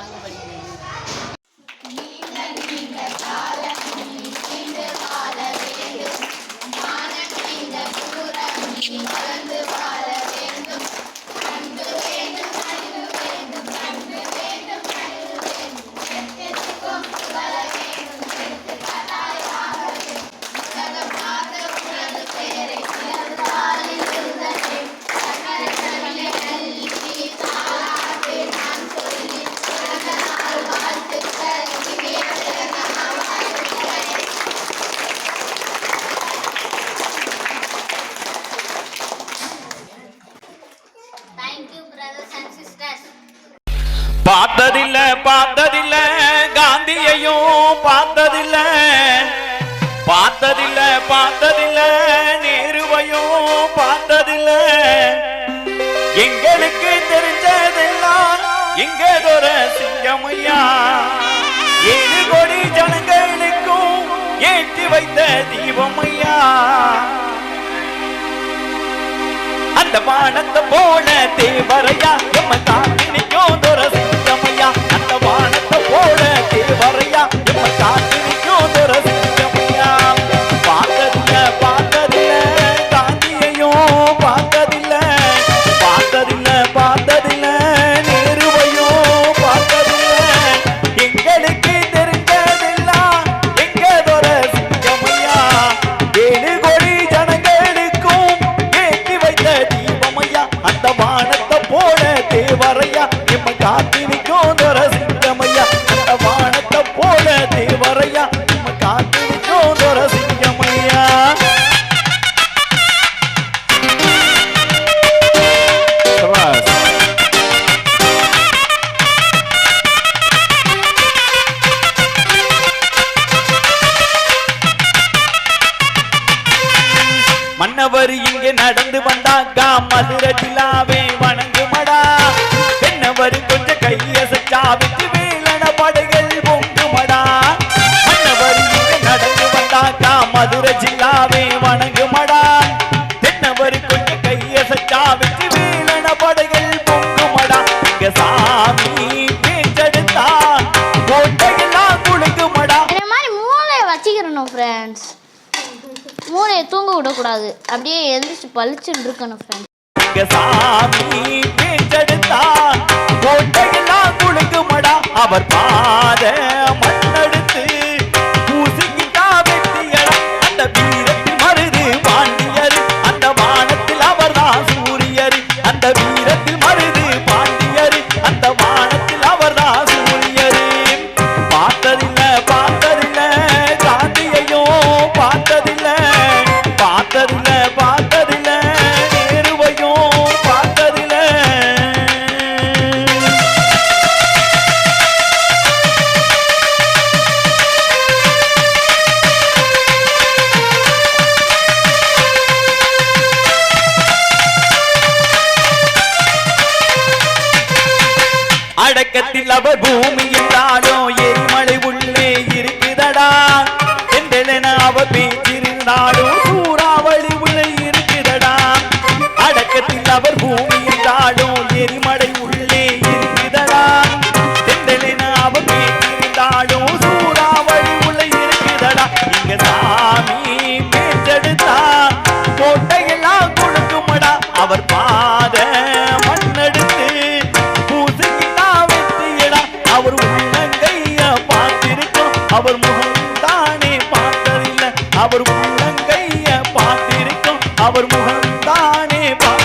வாங்க பண்ணுறீங்க பார்த்ததில்ல பார்த்ததில்ல காந்தியையும் பார்த்ததில்ல. பார்த்ததில்ல பார்த்ததில்ல நேருவையும் பார்த்ததில்ல. எங்களுக்கு தெரிஞ்சதெல்லாம் எங்க தோற சிங்கமையா ஏழு கோடி ஜனங்களுக்கும் ஏற்றி வைத்த தீபமையா அந்த வானத்தை போன தேவரையா எம்ம காத்து காத்திருக்கும் தோற அந்த வானத்தை போல தேவரையா? எம்ம காத்திருக்கும் தோற மன்னவர் இங்கே நடந்து வந்தாக்கா மதுரை வன மூளையை தூங்க விடக்கூடாது. அப்படியே எழுந்திரிச்சு பளிச்சுன்னு இருக்கணும் ஃப்ரெண்ட்ஸ் சாமி அவர் பாத அடக்கத்தில் அவர் பூமியில் தானோ எரிமலை உள்ளே இருக்குதடா. என்றென அவர் பே அவர் முகம்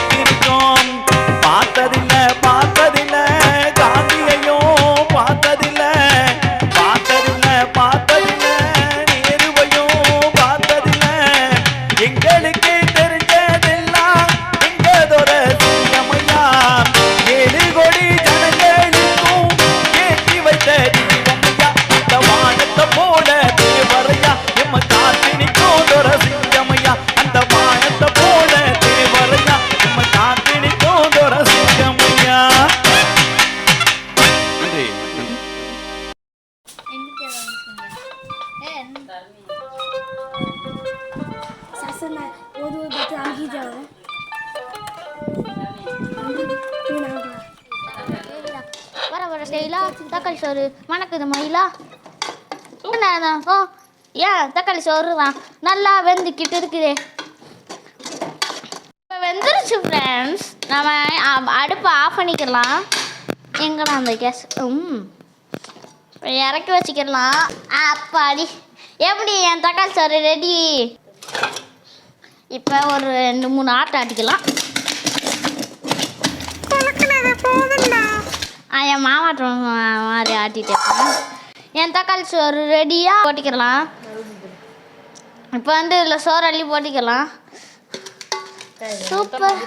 Sasa na ஒரு ஒரு பத்து அங்கிட்டாங்க வர வர ஸ்டைலா தக்காளி சோறு மணக்குது மயிலா. என்ன ஓ ஏன் தக்காளி சோறு தான் நல்லா வெந்துக்கிட்டு இருக்குதே. இப்போ வெந்துருச்சு ஃப்ரெண்ட்ஸ் நம்ம அடுப்பை ஆஃப் பண்ணிக்கலாம். எங்கடா அந்த கேஸ்? ம் இறக்கி வச்சுக்கலாம். அப்பாடி. எப்படி என் தக்காளி சோறு ரெடி இப்போ ஒரு ரெண்டு மூணு ஆட்டை ஆட்டிக்கலாம் என் மாமாட்டம் மாதிரி ஆட்டிட்டேன் என் தக்காளி சோறு ரெடியாக போட்டிக்கலாம். இப்போ வந்து இதில் சோறு அள்ளி போட்டிக்கலாம். சூப்பர்.